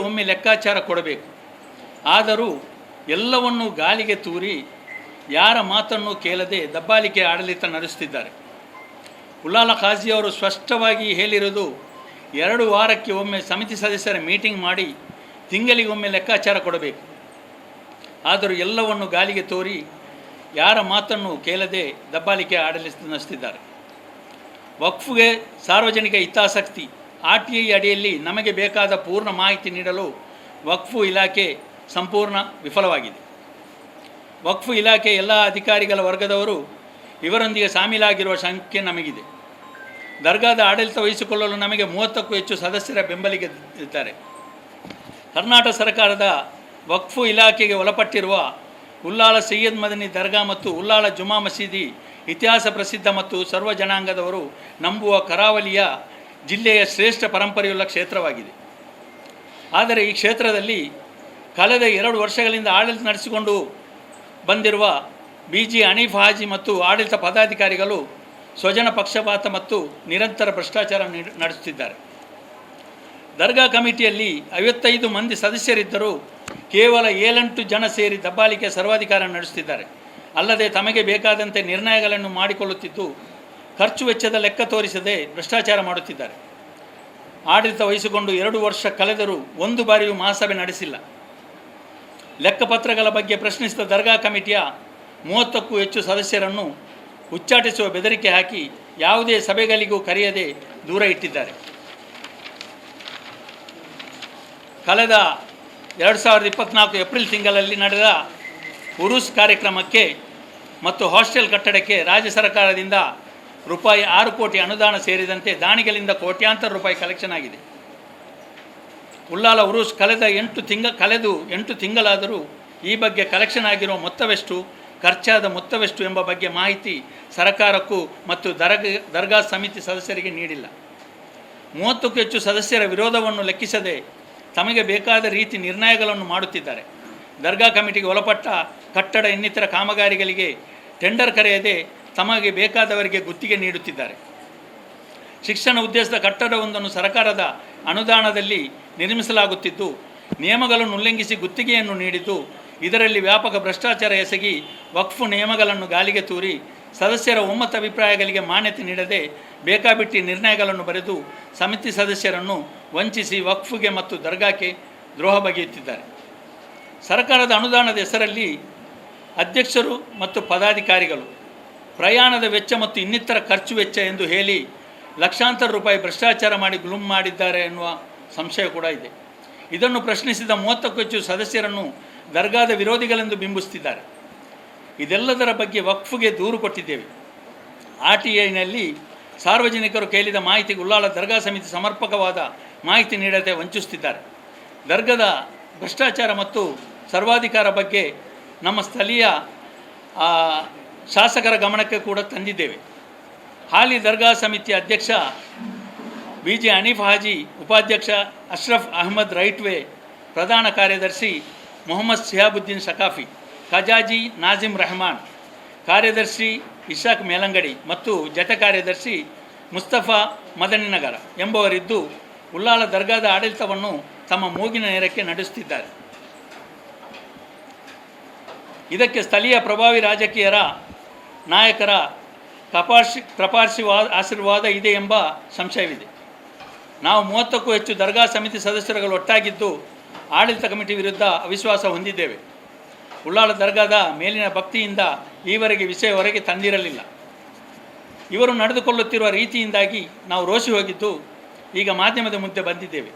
ಒಮ್ಮೆ ಲೆಕ್ಕಾಚಾರ ಕೊಡಬೇಕು. ಆದರೂ ಎಲ್ಲವನ್ನೂ ಗಾಳಿಗೆ ತೂರಿ ಯಾರ ಮಾತನ್ನು ಕೇಳದೆ ದಬ್ಬಾಲಿಕೆ ಆಡಳಿತ ನಡೆಸುತ್ತಿದ್ದಾರೆ. ಉಲ್ಲಾಲ ಖಾಜಿಯವರು ಸ್ಪಷ್ಟವಾಗಿ ಹೇಳಿರುವುದು, ಎರಡು ವಾರಕ್ಕೆ ಒಮ್ಮೆ ಸಮಿತಿ ಸದಸ್ಯರ ಮೀಟಿಂಗ್ ಮಾಡಿ ತಿಂಗಳಿಗೊಮ್ಮೆ ಲೆಕ್ಕಾಚಾರ ಕೊಡಬೇಕು. ಆದರೂ ಎಲ್ಲವನ್ನು ಗಾಳಿಗೆ ತೋರಿ ಯಾರ ಮಾತನ್ನು ಕೇಳದೆ ದಬ್ಬಾಲಿಕೆ ಆಡಳಿತ ನಡೆಸುತ್ತಿದ್ದಾರೆ. ವಕ್ಫ್ಗೆ ಸಾರ್ವಜನಿಕ ಹಿತಾಸಕ್ತಿ ಆರ್ ಟಿ ಐ ಅಡಿಯಲ್ಲಿ ನಮಗೆ ಬೇಕಾದ ಪೂರ್ಣ ಮಾಹಿತಿ ನೀಡಲು ವಕ್ಫು ಇಲಾಖೆ ಸಂಪೂರ್ಣ ವಿಫಲವಾಗಿದೆ. ವಕ್ಫು ಇಲಾಖೆ ಎಲ್ಲ ಅಧಿಕಾರಿಗಳ ವರ್ಗದವರು ಇವರೊಂದಿಗೆ ಸಾಮೀಲಾಗಿರುವ ಶಂಕೆ ನಮಗಿದೆ. ದರ್ಗಾದ ಆಡಳಿತ ವಹಿಸಿಕೊಳ್ಳಲು ನಮಗೆ ಮೂವತ್ತಕ್ಕೂ ಹೆಚ್ಚು ಸದಸ್ಯರ ಬೆಂಬಲಿಗೆ ಇದ್ದಾರೆ. ಕರ್ನಾಟಕ ಸರ್ಕಾರದ ವಕ್ಫು ಇಲಾಖೆಗೆ ಒಳಪಟ್ಟಿರುವ ಉಲ್ಲಾಳ ಸೈಯದ್ ಮದನಿ ದರ್ಗಾ ಮತ್ತು ಉಲ್ಲಾಳ ಜುಮಾ ಮಸೀದಿ ಇತಿಹಾಸ ಪ್ರಸಿದ್ಧ ಮತ್ತು ಸರ್ವ ಜನಾಂಗದವರು ನಂಬುವ ಕರಾವಳಿಯ ಜಿಲ್ಲೆಯ ಶ್ರೇಷ್ಠ ಪರಂಪರೆಯುಳ್ಳ ಕ್ಷೇತ್ರವಾಗಿದೆ. ಆದರೆ ಈ ಕ್ಷೇತ್ರದಲ್ಲಿ ಕಳೆದ ಎರಡು ವರ್ಷಗಳಿಂದ ಆಡಳಿತ ನಡೆಸಿಕೊಂಡು ಬಂದಿರುವ ಬಿ ಜಿ ಅನೀಫ್ ಹಾಜಿ ಮತ್ತು ಆಡಳಿತ ಪದಾಧಿಕಾರಿಗಳು ಸ್ವಜನ ಪಕ್ಷಪಾತ ಮತ್ತು ನಿರಂತರ ಭ್ರಷ್ಟಾಚಾರ ನೀಡ್- ನಡೆಸುತ್ತಿದ್ದಾರೆ. ದರ್ಗಾ ಕಮಿಟಿಯಲ್ಲಿ ಐವತ್ತೈದು ಮಂದಿ ಸದಸ್ಯರಿದ್ದರೂ ಕೇವಲ ಏಳೆಂಟು ಜನ ಸೇರಿ ದಬ್ಬಾಳಿಕೆ ಸರ್ವಾಧಿಕಾರ ನಡೆಸುತ್ತಿದ್ದಾರೆ. ಅಲ್ಲದೆ ತಮಗೆ ಬೇಕಾದಂತೆ ನಿರ್ಣಯಗಳನ್ನು ಮಾಡಿಕೊಳ್ಳುತ್ತಿದ್ದು ಖರ್ಚು ವೆಚ್ಚದ ಲೆಕ್ಕ ತೋರಿಸದೆ ಭ್ರಷ್ಟಾಚಾರ ಮಾಡುತ್ತಿದ್ದಾರೆ. ಆಡಳಿತ ವಹಿಸಿಕೊಂಡು ಎರಡು ವರ್ಷ ಕಳೆದರೂ ಒಂದು ಬಾರಿಯೂ ಮಹಾಸಭೆ ನಡೆಸಿಲ್ಲ. ಲೆಕ್ಕಪತ್ರಗಳ ಬಗ್ಗೆ ಪ್ರಶ್ನಿಸಿದ ದರ್ಗಾ ಕಮಿಟಿಯ ಮೂವತ್ತಕ್ಕೂ ಹೆಚ್ಚು ಸದಸ್ಯರನ್ನು ಉಚ್ಚಾಟಿಸುವ ಬೆದರಿಕೆ ಹಾಕಿ ಯಾವುದೇ ಸಭೆಗಳಿಗೂ ಕರೆಯದೆ ದೂರ ಇಟ್ಟಿದ್ದಾರೆ. ಕಳೆದ ಎರಡು ಸಾವಿರದ ಇಪ್ಪತ್ತ್ನಾಲ್ಕು ಏಪ್ರಿಲ್ ತಿಂಗಳಲ್ಲಿ ನಡೆದ ಉರುಸ್ ಕಾರ್ಯಕ್ರಮಕ್ಕೆ ಮತ್ತು ಹಾಸ್ಟೆಲ್ ಕಟ್ಟಡಕ್ಕೆ ರಾಜ್ಯ ಸರ್ಕಾರದಿಂದ ರೂಪಾಯಿ ಆರು ಕೋಟಿ ಅನುದಾನ ಸೇರಿದಂತೆ ದಾನಿಗಳಿಂದ ಕೋಟ್ಯಾಂತರ ರೂಪಾಯಿ ಕಲೆಕ್ಷನ್ ಆಗಿದೆ. ಉಲ್ಲಾಲ ಉರುಸ್ ಕಳೆದ ಎಂಟು ತಿಂಗ, ಕಳೆದು ಎಂಟು ತಿಂಗಳಾದರೂ ಈ ಬಗ್ಗೆ ಕಲೆಕ್ಷನ್ ಆಗಿರುವ ಮೊತ್ತವೆಷ್ಟು, ಖರ್ಚಾದ ಮೊತ್ತವೆಷ್ಟು ಎಂಬ ಬಗ್ಗೆ ಮಾಹಿತಿ ಸರ್ಕಾರಕ್ಕೂ ಮತ್ತು ದರ್ಗ, ದರ್ಗಾ ಸಮಿತಿ ಸದಸ್ಯರಿಗೆ ನೀಡಿಲ್ಲ. ಮೂವತ್ತಕ್ಕೂ ಹೆಚ್ಚು ಸದಸ್ಯರ ವಿರೋಧವನ್ನು ಲೆಕ್ಕಿಸದೆ ತಮಗೆ ಬೇಕಾದ ರೀತಿ ನಿರ್ಣಯಗಳನ್ನು ಮಾಡುತ್ತಿದ್ದಾರೆ. ದರ್ಗಾ ಕಮಿಟಿಗೆ ಒಳಪಟ್ಟ ಕಟ್ಟಡ ಇನ್ನಿತರ ಕಾಮಗಾರಿಗಳಿಗೆ ಟೆಂಡರ್ ಕರೆಯದೆ ತಮಗೆ ಬೇಕಾದವರಿಗೆ ಗುತ್ತಿಗೆ ನೀಡುತ್ತಿದ್ದಾರೆ. ಶಿಕ್ಷಣ ಉದ್ದೇಶದ ಕಟ್ಟಡವೊಂದನ್ನು ಸರ್ಕಾರದ ಅನುದಾನದಲ್ಲಿ ನಿರ್ಮಿಸಲಾಗುತ್ತಿದ್ದು, ನಿಯಮಗಳನ್ನು ಉಲ್ಲಂಘಿಸಿ ಗುತ್ತಿಗೆಯನ್ನು ನೀಡಿದ್ದು, ಇದರಲ್ಲಿ ವ್ಯಾಪಕ ಭ್ರಷ್ಟಾಚಾರ ಎಸಗಿ ವಕ್ಫ್ ನಿಯಮಗಳನ್ನು ಗಾಲಿಗೆ ತೂರಿ ಸದಸ್ಯರ ಒಮ್ಮತ ಅಭಿಪ್ರಾಯಗಳಿಗೆ ಮಾನ್ಯತೆ ನೀಡದೆ ಬೇಕಾಬಿಟ್ಟಿ ನಿರ್ಣಯಗಳನ್ನು ಬರೆದು ಸಮಿತಿ ಸದಸ್ಯರನ್ನು ವಂಚಿಸಿ ವಕ್ಫ್ಗೆ ಮತ್ತು ದರ್ಗಾಕ್ಕೆ ದ್ರೋಹ ಬಗೆಯುತ್ತಿದ್ದಾರೆ. ಸರ್ಕಾರದ ಅನುದಾನದ ಹೆಸರಲ್ಲಿ ಅಧ್ಯಕ್ಷರು ಮತ್ತು ಪದಾಧಿಕಾರಿಗಳು ಪ್ರಯಾಣದ ವೆಚ್ಚ ಮತ್ತು ಇನ್ನಿತರ ಖರ್ಚು ವೆಚ್ಚ ಎಂದು ಹೇಳಿ ಲಕ್ಷಾಂತರ ರೂಪಾಯಿ ಭ್ರಷ್ಟಾಚಾರ ಮಾಡಿ ಗುಲುಮ್ ಮಾಡಿದ್ದಾರೆ ಎನ್ನುವ ಸಂಶಯ ಕೂಡ ಇದೆ. ಇದನ್ನು ಪ್ರಶ್ನಿಸಿದ ಮೂವತ್ತಕ್ಕೂ ಹೆಚ್ಚು ಸದಸ್ಯರನ್ನು ದರ್ಗಾದ ವಿರೋಧಿಗಳೆಂದು ಬಿಂಬಿಸುತ್ತಿದ್ದಾರೆ. ಇದೆಲ್ಲದರ ಬಗ್ಗೆ ವಕ್ಫ್ಗೆ ದೂರು ಕೊಟ್ಟಿದ್ದೇವೆ. ಆರ್ ಟಿ ಐನಲ್ಲಿ ಸಾರ್ವಜನಿಕರು ಕೇಳಿದ ಮಾಹಿತಿ ಉಳ್ಳಾಳ ದರ್ಗಾ ಸಮಿತಿ ಸಮರ್ಪಕವಾದ ಮಾಹಿತಿ ನೀಡದೆ ವಂಚಿಸುತ್ತಿದ್ದಾರೆ. ದರ್ಗದ ಭ್ರಷ್ಟಾಚಾರ ಮತ್ತು ಸರ್ವಾಧಿಕಾರ ಬಗ್ಗೆ ನಮ್ಮ ಸ್ಥಳೀಯ ಶಾಸಕರ ಗಮನಕ್ಕೆ ಕೂಡ ತಂದಿದ್ದೇವೆ. ಹಾಲಿ ದರ್ಗಾ ಸಮಿತಿ ಅಧ್ಯಕ್ಷ ಬಿ ಜೆ ಹನೀಫ್ ಹಾಜಿ, ಉಪಾಧ್ಯಕ್ಷ ಅಶ್ರಫ್ ಅಹಮದ್ ರೈಟ್ವೇ ಪ್ರಧಾನ ಕಾರ್ಯದರ್ಶಿ ಮೊಹಮ್ಮದ್ ಸಿಹಾಬುದ್ದೀನ್ ಸಕಾಫಿ ಖಜಾಜಿ ನಾಜಿಮ್ ರೆಹಮಾನ್, ಕಾರ್ಯದರ್ಶಿ ಇಶಾಕ್ ಮೇಲಂಗಡಿ ಮತ್ತು ಜಟ ಕಾರ್ಯದರ್ಶಿ ಮುಸ್ತಫಾ ಮದನಿನಗರ ಎಂಬುವರಿದ್ದು ಉಲ್ಲಾಳ ದರ್ಗಾದ ಆಡಳಿತವನ್ನು ತಮ್ಮ ಮೂಗಿನ ನೇರಕ್ಕೆ ನಡೆಸುತ್ತಿದ್ದಾರೆ. ಇದಕ್ಕೆ ಸ್ಥಳೀಯ ಪ್ರಭಾವಿ ರಾಜಕೀಯರ ನಾಯಕರ ಕಪಾರ್ಶಿ ಕಪಾರ್ಶಿವಾ ಆಶೀರ್ವಾದ ಇದೆ ಎಂಬ ಸಂಶಯವಿದೆ. ನಾವು ಮೂವತ್ತಕ್ಕೂ ಹೆಚ್ಚು ದರ್ಗಾ ಸಮಿತಿ ಸದಸ್ಯರುಗಳು ಒಟ್ಟಾಗಿದ್ದು ಆಡಳಿತ ಕಮಿಟಿ ವಿರುದ್ಧ ಅವಿಶ್ವಾಸ ಹೊಂದಿದ್ದೇವೆ. ಉಳ್ಳಾಳ ದರ್ಗಾದ ಮೇಲಿನ ಭಕ್ತಿಯಿಂದ ಈವರೆಗೆ ವಿಷಯ ಹೊರಗೆ ತಂದಿರಲಿಲ್ಲ. ಇವರು ನಡೆದುಕೊಳ್ಳುತ್ತಿರುವ ರೀತಿಯಿಂದಾಗಿ ನಾವು ರೋಷಿ ಹೋಗಿದ್ದು ಈಗ ಮಾಧ್ಯಮದ ಮುಂದೆ ಬಂದಿದ್ದೇವೆ.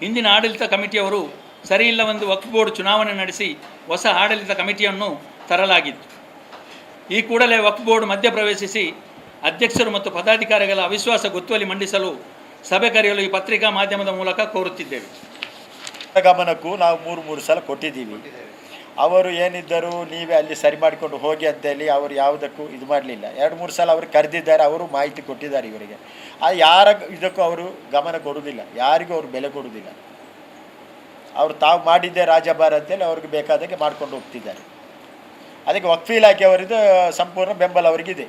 ಹಿಂದಿನ ಆಡಳಿತ ಕಮಿಟಿಯವರು ಸರಿಯಿಲ್ಲವೆಂದು ವಕ್ಫ್ ಬೋರ್ಡ್ ಚುನಾವಣೆ ನಡೆಸಿ ಹೊಸ ಆಡಳಿತ ಕಮಿಟಿಯನ್ನು ತರಲಾಗಿತ್ತು. ಈ ಕೂಡಲೇ ವಕ್ಫ್ ಬೋರ್ಡ್ ಮಧ್ಯಪ್ರವೇಶಿಸಿ ಅಧ್ಯಕ್ಷರು ಮತ್ತು ಪದಾಧಿಕಾರಿಗಳ ಅವಿಶ್ವಾಸ ಗೊತ್ತುವಳಿ ಮಂಡಿಸಲು ಸಭೆ ಕರೆಯಲು ಈ ಪತ್ರಿಕಾ ಮಾಧ್ಯಮದ ಮೂಲಕ ಕೋರುತ್ತಿದ್ದೇವೆ. ಗಮನಕ್ಕೂ ನಾವು ಮೂರು ಮೂರು ಸಲ ಕೊಟ್ಟಿದ್ದೀವಿ. ಅವರು ಏನಿದ್ದರು ನೀವೇ ಅಲ್ಲಿ ಸರಿ ಮಾಡಿಕೊಂಡು ಹೋಗಿ ಅಂತೇಳಿ ಅವರು ಯಾವುದಕ್ಕೂ ಇದು ಮಾಡಲಿಲ್ಲ. ಎರಡು, ಮೂರು ಸಲ ಅವರು ಕರೆದಿದ್ದಾರೆ, ಅವರು ಮಾಹಿತಿ ಕೊಟ್ಟಿದ್ದಾರೆ ಇವರಿಗೆ. ಆ ಯಾರ ಇದಕ್ಕೂ ಅವರು ಗಮನ ಕೊಡುವುದಿಲ್ಲ. ಯಾರಿಗೂ ಅವರು ಬೆಲೆ ಕೊಡುವುದಿಲ್ಲ. ಅವರು ತಾವು ಮಾಡಿದ್ದೆ ರಾಜಭಾರ ಅಂತೇಳಿ ಅವ್ರಿಗೆ ಬೇಕಾದಾಗೆ ಮಾಡ್ಕೊಂಡು ಹೋಗ್ತಿದ್ದಾರೆ. ಅದಕ್ಕೆ ವಕ್ಫ್ ಇಲಾಖೆಯವರದ್ದು ಸಂಪೂರ್ಣ ಬೆಂಬಲ ಅವರಿಗಿದೆ.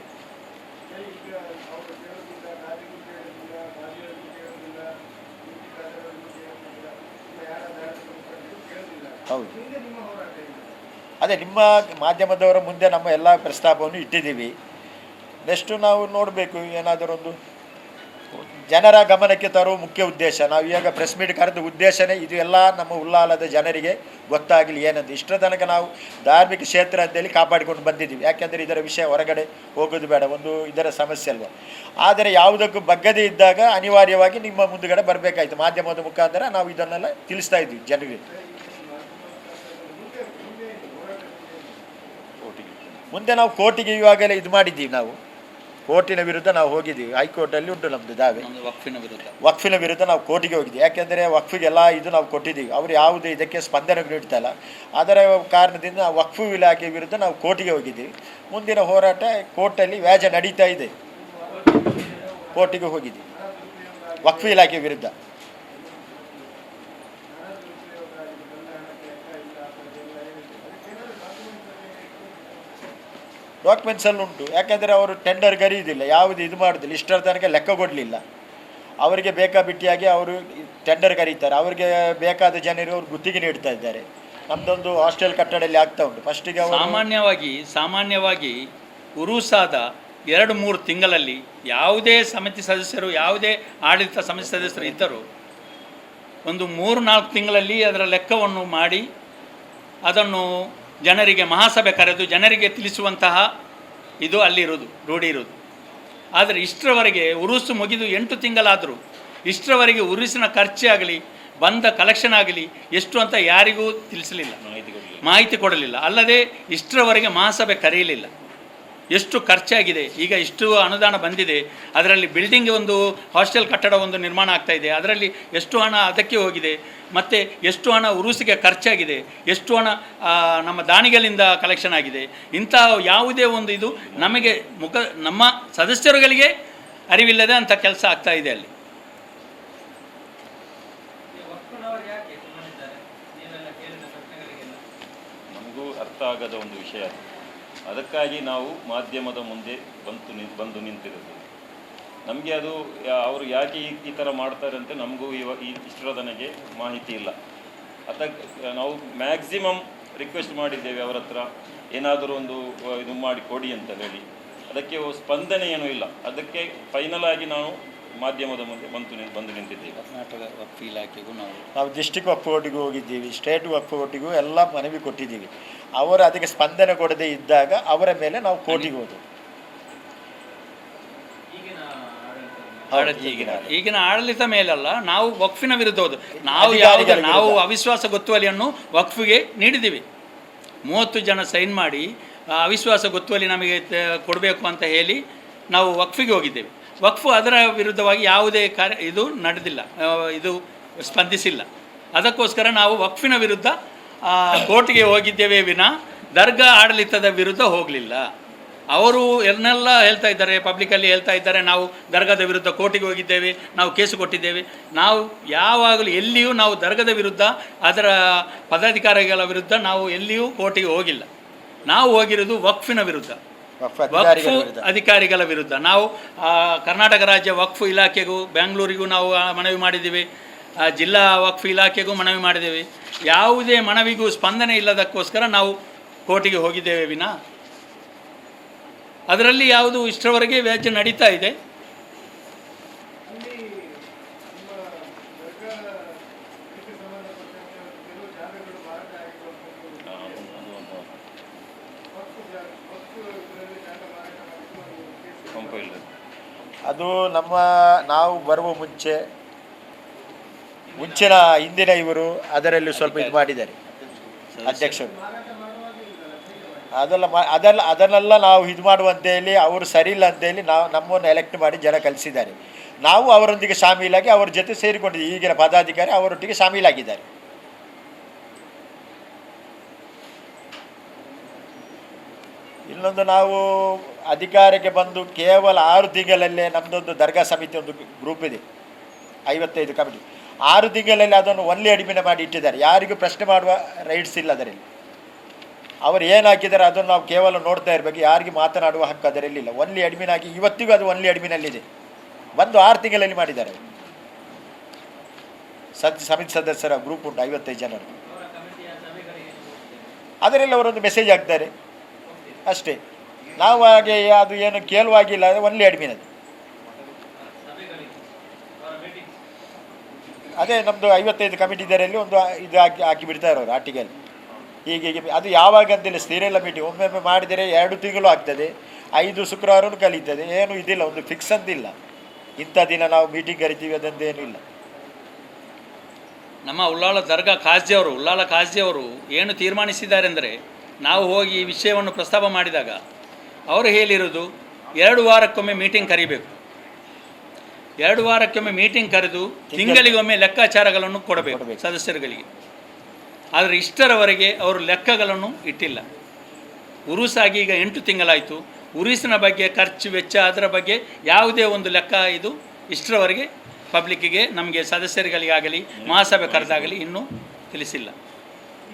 ಹೌದು. ಅದೇ ನಿಮ್ಮ ಮಾಧ್ಯಮದವರ ಮುಂದೆ ನಮ್ಮ ಎಲ್ಲ ಪ್ರಸ್ತಾಪವನ್ನು ಇಟ್ಟಿದ್ದೀವಿ. ನೆಕ್ಸ್ಟು ನಾವು ನೋಡಬೇಕು ಏನಾದರೂ ಒಂದು ಜನರ ಗಮನಕ್ಕೆ ತರುವ ಮುಖ್ಯ ಉದ್ದೇಶ. ನಾವು ಈಗ ಪ್ರೆಸ್ ಮೀಟ್ ಕರೆದ ಉದ್ದೇಶನೇ ಇದು ಎಲ್ಲ ನಮ್ಮ ಉಲ್ಲಾಲದ ಜನರಿಗೆ ಗೊತ್ತಾಗಲಿ ಏನಂತ. ಇಷ್ಟರ ತನಕ ನಾವು ಧಾರ್ಮಿಕ ಕ್ಷೇತ್ರ ಅಂತೇಳಿ ಕಾಪಾಡಿಕೊಂಡು ಬಂದಿದ್ದೀವಿ. ಯಾಕೆಂದರೆ ಇದರ ವಿಷಯ ಹೊರಗಡೆ ಹೋಗೋದು ಬೇಡ. ಒಂದು ಇದರ ಸಮಸ್ಯೆ ಅಲ್ವ? ಆದರೆ ಯಾವುದಕ್ಕೂ ಬಗ್ಗದೇ ಇದ್ದಾಗ ಅನಿವಾರ್ಯವಾಗಿ ನಿಮ್ಮ ಮುಂದುಗಡೆ ಬರಬೇಕಾಯಿತು. ಮಾಧ್ಯಮದ ಮುಖಾಂತರ ನಾವು ಇದನ್ನೆಲ್ಲ ತಿಳಿಸ್ತಾ ಇದ್ವಿ ಜನರಿಗೆ. ಮುಂದೆ ನಾವು ಕೋರ್ಟಿಗೆ ಇವಾಗಲೇ ಇದು ಮಾಡಿದ್ದೀವಿ ನಾವು. ಕೋರ್ಟಿನ ವಿರುದ್ಧ ನಾವು ಹೋಗಿದ್ದೀವಿ. ಹೈಕೋರ್ಟಲ್ಲಿ ಉಂಟು ನಮ್ಮದು ದಾವೆ. ವಕ್ಫಿನ ವಿರುದ್ಧ. ವಕ್ಫಿನ ವಿರುದ್ಧ ನಾವು ಕೋರ್ಟಿಗೆ ಹೋಗಿದ್ದೀವಿ. ಯಾಕೆಂದರೆ ವಕ್ಫಿಗೆಲ್ಲ ಇದು ನಾವು ಕೊಟ್ಟಿದ್ದೀವಿ. ಅವರು ಯಾವುದೇ ಇದಕ್ಕೆ ಸ್ಪಂದನೆ ನೀಡ್ತಾಯಿಲ್ಲ ಅದರ ಕಾರಣದಿಂದ ವಕ್ಫು ಇಲಾಖೆ ವಿರುದ್ಧ ನಾವು ಕೋರ್ಟಿಗೆ ಹೋಗಿದ್ದೀವಿ. ಮುಂದಿನ ಹೋರಾಟ ಕೋರ್ಟಲ್ಲಿ ವ್ಯಾಜ ನಡೀತಾ ಇದೆ. ಕೋರ್ಟಿಗೆ ಹೋಗಿದ್ದೀವಿ. ವಕ್ಫು ಇಲಾಖೆ ವಿರುದ್ಧ. ಡಾಕ್ಯುಮೆಂಟ್ಸಲ್ಲಿ ಉಂಟು. ಯಾಕೆಂದರೆ ಅವರು ಟೆಂಡರ್ ಕರೆಯುವುದಿಲ್ಲ ಯಾವುದು ಇದು ಮಾಡೋದಿಲ್ಲ, ಇಷ್ಟರ ತನಕ ಲೆಕ್ಕ ಕೊಡಲಿಲ್ಲ. ಅವರಿಗೆ ಬೇಕಾಬಿಟ್ಟಿಯಾಗಿ ಅವರು ಟೆಂಡರ್ ಕರೀತಾರೆ. ಅವರಿಗೆ ಬೇಕಾದ ಜನರು ಅವರು ಗುತ್ತಿಗೆ ನೀಡ್ತಾ ಇದ್ದಾರೆ. ನಮ್ಮದೊಂದು ಹಾಸ್ಟೆಲ್ ಕಟ್ಟಡದಲ್ಲಿ ಆಗ್ತಾ ಉಂಟು. ಫಸ್ಟಿಗೆ ಸಾಮಾನ್ಯವಾಗಿ ಸಾಮಾನ್ಯವಾಗಿ ಉರುಸಾದ ಎರಡು, ಮೂರು ತಿಂಗಳಲ್ಲಿ ಯಾವುದೇ ಸಮಿತಿ ಸದಸ್ಯರು, ಯಾವುದೇ ಆಡಳಿತ ಸಮಿತಿ ಸದಸ್ಯರು ಇದ್ದರು ಒಂದು ಮೂರು, ನಾಲ್ಕು ತಿಂಗಳಲ್ಲಿ ಅದರ ಲೆಕ್ಕವನ್ನು ಮಾಡಿ ಅದನ್ನು ಜನರಿಗೆ, ಮಹಾಸಭೆ ಕರೆದು ಜನರಿಗೆ ತಿಳಿಸುವಂತಹ ಇದು ಅಲ್ಲಿರೋದು ರೂಢಿ ಇರೋದು ಆದರೆ ಇಷ್ಟರವರೆಗೆ ಉರುಸು ಮುಗಿದು ಎಂಟು ತಿಂಗಳಾದರೂ, ಇಷ್ಟರವರೆಗೆ ಉರುಸಿನ ಖರ್ಚೇ ಆಗಲಿ, ಬಂದ ಕಲೆಕ್ಷನ್ ಆಗಲಿ, ಎಷ್ಟು ಅಂತ ಯಾರಿಗೂ ತಿಳಿಸಲಿಲ್ಲ. ಮಾಹಿತಿ ಕೊಡಲಿಲ್ಲ. ಅಲ್ಲದೆ ಇಷ್ಟರವರೆಗೆ ಮಹಾಸಭೆ ಕರೆಯಲಿಲ್ಲ. ಎಷ್ಟು ಖರ್ಚಾಗಿದೆ, ಈಗ ಇಷ್ಟು ಅನುದಾನ ಬಂದಿದೆ, ಅದರಲ್ಲಿ ಬಿಲ್ಡಿಂಗ್ ಒಂದು ಹಾಸ್ಟೆಲ್ ಕಟ್ಟಡ ಒಂದು ನಿರ್ಮಾಣ ಆಗ್ತಾ ಇದೆ, ಅದರಲ್ಲಿ ಎಷ್ಟು ಹಣ ಅದಕ್ಕೆ ಹೋಗಿದೆ, ಮತ್ತು ಎಷ್ಟು ಹಣ ಉರುಸಿಗೆ ಖರ್ಚಾಗಿದೆ, ಎಷ್ಟು ಹಣ ನಮ್ಮ ದಾನಿಗಳಿಂದ ಕಲೆಕ್ಷನ್ ಆಗಿದೆ, ಇಂತಹ ಯಾವುದೇ ಒಂದು ಇದು ನಮಗೆ ಮುಖ, ನಮ್ಮ ಸದಸ್ಯರುಗಳಿಗೆ ಅರಿವಿಲ್ಲದೆ ಅಂಥ ಕೆಲಸ ಆಗ್ತಾ ಇದೆ ಅಲ್ಲಿ ಅರ್ಥ ಆಗದ ಒಂದು ವಿಷಯ. ಅದಕ್ಕಾಗಿ ನಾವು ಮಾಧ್ಯಮದ ಮುಂದೆ ಬಂತು ನಿ, ಬಂದು ನಿಂತಿರೋದು. ನಮಗೆ ಅದು ಅವರು ಯಾಕೆ ಈ ಥರ ಮಾಡ್ತಾರೆ ಅಂತ ನಮಗೂ ಇವ, ಈ ಇಷ್ಟರ ತನಗೆ ಮಾಹಿತಿ ಇಲ್ಲ. ಅದಕ್ಕೆ ನಾವು ಮ್ಯಾಕ್ಸಿಮಮ್ ರಿಕ್ವೆಸ್ಟ್ ಮಾಡಿದ್ದೇವೆ ಅವರ ಹತ್ರ, ಏನಾದರೂ ಒಂದು ಇದು ಮಾಡಿ ಕೊಡಿ ಅಂತ ಹೇಳಿ. ಅದಕ್ಕೆ ಸ್ಪಂದನೆ ಏನೂ ಇಲ್ಲ. ಅದಕ್ಕೆ ಫೈನಲ್ ಆಗಿ ನಾವು ಮಾಧ್ಯಮದ ಮುಂದೆ ಬಂತು ನಿ ಬಂದು ನಿಂತಿದ್ದೇವೆ. ಕರ್ನಾಟಕ ವಕ್ಫ್ ಇಲಾಖೆಗೂ ನಾವು ನಾವು ಡಿಸ್ಟಿಕ್ ವಕ್ಫ್ ಬೋರ್ಡಿಗೂ ಹೋಗಿದ್ದೀವಿ ಸ್ಟೇಟ್ ವಕ್ಫ್ ಬೋರ್ಡಿಗೂ ಎಲ್ಲ ಮನವಿ ಕೊಟ್ಟಿದ್ದೀವಿ. ಅವರು ಅದಕ್ಕೆ ಸ್ಪಂದನೆ ಕೊಡದೇ ಇದ್ದಾಗ ಅವರ ಮೇಲೆ ನಾವು ಕೋರ್ಟಿಗೆ ಹೋದೆವು. ಈಗಿನ ಆಡಳಿತ. ಈಗಿನ ಆಡಳಿತ. ಮೇಲಲ್ಲ ನಾವು ವಕ್ಫಿನ ವಿರುದ್ಧ ಹೋದು ನಾವು ಯಾವುದೇ ನಾವು ಅವಿಶ್ವಾಸ ಗೊತ್ತುವಲಿಯನ್ನು ವಕ್ಫಿಗೆ ನೀಡಿದ್ದೀವಿ. ಮೂವತ್ತು ಜನ ಸೈನ್ ಮಾಡಿ ಅವಿಶ್ವಾಸ ಗೊತ್ತುವಳಿ ನಮಗೆ ಕೊಡಬೇಕು ಅಂತ ಹೇಳಿ ನಾವು ವಕ್ಫಿಗೆ ಹೋಗಿದ್ದೇವೆ. ವಕ್ಫು ಅದರ ವಿರುದ್ಧವಾಗಿ ಯಾವುದೇ ಕಾರ್ಯ ಇದು ನಡೆದಿಲ್ಲ. ಇದು ಸ್ಪಂದಿಸಿಲ್ಲ. ಅದಕ್ಕೋಸ್ಕರ ನಾವು ವಕ್ಫಿನ ವಿರುದ್ಧ ಕೋರ್ಟ್ಗೆ ಹೋಗಿದ್ದೇವೆ ವಿನ ದರ್ಗಾ ಆಡಳಿತದ ವಿರುದ್ಧ ಹೋಗಲಿಲ್ಲ. ಅವರು ಎನ್ನೆಲ್ಲ ಹೇಳ್ತಾ ಇದ್ದಾರೆ, ಪಬ್ಲಿಕಲ್ಲಿ ಹೇಳ್ತಾ ಇದ್ದಾರೆ, ನಾವು ದರ್ಗಾದ ವಿರುದ್ಧ ಕೋರ್ಟಿಗೆ ಹೋಗಿದ್ದೇವೆ, ನಾವು ಕೇಸು ಕೊಟ್ಟಿದ್ದೇವೆ. ನಾವು ಯಾವಾಗಲೂ ಎಲ್ಲಿಯೂ ನಾವು ದರ್ಗದ ವಿರುದ್ಧ, ಅದರ ಪದಾಧಿಕಾರಿಗಳ ವಿರುದ್ಧ ನಾವು ಎಲ್ಲಿಯೂ ಕೋರ್ಟಿಗೆ ಹೋಗಿಲ್ಲ. ನಾವು ಹೋಗಿರೋದು ವಕ್ಫಿನ ವಿರುದ್ಧ. ವಕ್ಫ್ ಅಧಿಕಾರಿಗಳ ವಿರುದ್ಧ. ನಾವು ಕರ್ನಾಟಕ ರಾಜ್ಯ ವಕ್ಫ್ ಇಲಾಖೆಗೂ ಬೆಂಗಳೂರಿಗೂ ನಾವು ಮನವಿ ಮಾಡಿದ್ದೀವಿ. ಆ, ಜಿಲ್ಲಾ ವಕ್ಫ್ ಇಲಾಖೆಗೂ ಮನವಿ ಮಾಡಿದ್ದೀವಿ. ಯಾವುದೇ ಮನವಿಗೂ ಸ್ಪಂದನೆ ಇಲ್ಲದಕ್ಕೋಸ್ಕರ ನಾವು ಕೋರ್ಟಿಗೆ ಹೋಗಿದ್ದೇವೆ ವಿನ. ಅದರಲ್ಲಿ ಯಾವುದು ಇಷ್ಟರವರೆಗೆ ವ್ಯಾಜ್ಯ ನಡೀತಾ ಇದೆ. ಅದು ನಮ್ಮ ನಾವು ಬರುವ ಮುಂಚೆ, ಮುಂಚಿನ ಹಿಂದಿನ ಇವರು ಅದರಲ್ಲಿ ಸ್ವಲ್ಪ ಇದು ಮಾಡಿದ್ದಾರೆ. ಅಧ್ಯಕ್ಷರು. ಅದೆಲ್ಲ ಅದೆಲ್ಲ, ಅದನ್ನೆಲ್ಲ ನಾವು ಇದು ಮಾಡುವಂತೇಳಿ ಅವರು ಸರಿ ಇಲ್ಲ ಅಂತೇಳಿ ನಾವು ನಮ್ಮನ್ನು ಎಲೆಕ್ಟ್ ಮಾಡಿ ಜನ ಕಲಿಸಿದ್ದಾರೆ ನಾವು ಅವರೊಂದಿಗೆ ಶಾಮೀಲಾಗಿ ಅವರ ಜೊತೆ ಸೇರಿಕೊಂಡಿದ್ದೀವಿ. ಈಗಿನ ಪದಾಧಿಕಾರಿ ಅವರೊಟ್ಟಿಗೆ ಶಾಮೀಲಾಗಿದ್ದಾರೆ. ಇನ್ನೊಂದು ನಾವು ಅಧಿಕಾರಕ್ಕೆ ಬಂದು ಕೇವಲ ಆರು ತಿಂಗಳಲ್ಲೇ ನಮ್ಮದೊಂದು ದರ್ಗಾ ಸಮಿತಿ ಒಂದು ಗ್ರೂಪ್ ಇದೆ, ಐವತ್ತೈದು ಕಮಿಟಿ ಆರು ತಿಂಗಳಲ್ಲಿ ಅದನ್ನು ಒನ್ಲಿ ಅಡಿಮಿನ ಮಾಡಿ ಇಟ್ಟಿದ್ದಾರೆ. ಯಾರಿಗೂ ಪ್ರಶ್ನೆ ಮಾಡುವ ರೈಟ್ಸ್ ಇಲ್ಲ ಅದರಲ್ಲಿ. ಅವರು ಏನು ಹಾಕಿದ್ದಾರೆ ಅದನ್ನು ನಾವು ಕೇವಲ ನೋಡ್ತಾ ಇರಬೇಕು. ಯಾರಿಗೆ ಮಾತನಾಡುವ ಹಕ್ಕು ಅದರಲ್ಲಿ ಇಲ್ಲ. ಒನ್ಲಿ ಅಡ್ಮಿನ್ ಆಗಿ ಇವತ್ತಿಗೂ ಅದು ಒನ್ಲಿ ಅಡ್ಮಿನಲ್ಲಿದೆ ಬಂದು ಆರು ತಿಂಗಳಲ್ಲಿ ಮಾಡಿದ್ದಾರೆ. ಸದ್, ಸಮಿತಿ ಸದಸ್ಯರ ಗ್ರೂಪ್ ಉಂಟು, ಐವತ್ತೈದು ಜನರು. ಅದರಲ್ಲಿ ಅವರೊಂದು ಮೆಸೇಜ್ ಹಾಕ್ತಾರೆ. ಅಷ್ಟೇ. ನಾವು ಹಾಗೆ ಅದು ಏನು ಕೇಳುವಾಗಿಲ್ಲ ಒನ್ಲಿ ಅಡ್ಮಿನ್ ಅದು. ಅದೇ ನಮ್ಮದು ಐವತ್ತೈದು ಕಮಿಟಿ ಇದರಲ್ಲಿ ಒಂದು ಇದು ಹಾಕಿ ಹಾಕಿ ಬಿಡ್ತಾ ಅವರು ಆರ್ಟಿಕಲ್ ಹೀಗೆ, ಅದು ಯಾವಾಗ ಅಂತಿಲ್ಲ ಸೀರಿಯಲ್ಲ ಮೀಟಿಂಗ್ ಒಮ್ಮೊಮ್ಮೆ ಮಾಡಿದರೆ ಎರಡು ತಿಂಗಳು ಆಗ್ತದೆ, ಐದು ಶುಕ್ರವಾರನೂ ಕಲಿತದೆ, ಏನು ಇದಿಲ್ಲ, ಒಂದು ಫಿಕ್ಸ್ ಅಂತಿಲ್ಲ ಇಂಥ ದಿನ ನಾವು ಮೀಟಿಂಗ್ ಕರಿತೀವಿ ಅದಂತೇನು ಇಲ್ಲ. ನಮ್ಮ ಉಳ್ಳಾಳ ದರ್ಗಾ ಉಳ್ಳಾಳ ಖಾಜಿ ಅವರು ಏನು ತೀರ್ಮಾನಿಸಿದ್ದಾರೆ ಅಂದರೆ ನಾವು ಹೋಗಿ ಈ ವಿಷಯವನ್ನು ಪ್ರಸ್ತಾಪ ಮಾಡಿದಾಗ ಅವರು ಹೇಳಿರೋದು ಎರಡು ವಾರಕ್ಕೊಮ್ಮೆ ಮೀಟಿಂಗ್ ಕರಿಬೇಕು. ಎರಡು ವಾರಕ್ಕೊಮ್ಮೆ ಮೀಟಿಂಗ್ ಕರೆದು ತಿಂಗಳಿಗೊಮ್ಮೆ ಲೆಕ್ಕಾಚಾರಗಳನ್ನು ಕೊಡಬೇಕು ಕೊಡಬೇಕು. ಸದಸ್ಯರುಗಳಿಗೆ. ಆದರೆ ಇಷ್ಟರವರೆಗೆ ಅವರು ಲೆಕ್ಕಗಳನ್ನು ಇಟ್ಟಿಲ್ಲ. ಉರುಸಾಗಿ ಈಗ ಎಂಟು ತಿಂಗಳಾಯಿತು. ಉರುಸಿನ ಬಗ್ಗೆ ಖರ್ಚು ವೆಚ್ಚ ಅದರ ಬಗ್ಗೆ ಯಾವುದೇ ಒಂದು ಲೆಕ್ಕ ಇದು ಇಷ್ಟರವರೆಗೆ ಪಬ್ಲಿಕ್ಕಿಗೆ ನಮಗೆ ಸದಸ್ಯರುಗಳಿಗಾಗಲಿ ಮಹಾಸಭೆ ಕರೆದಾಗಲಿ ಇನ್ನೂ ತಿಳಿಸಿಲ್ಲ.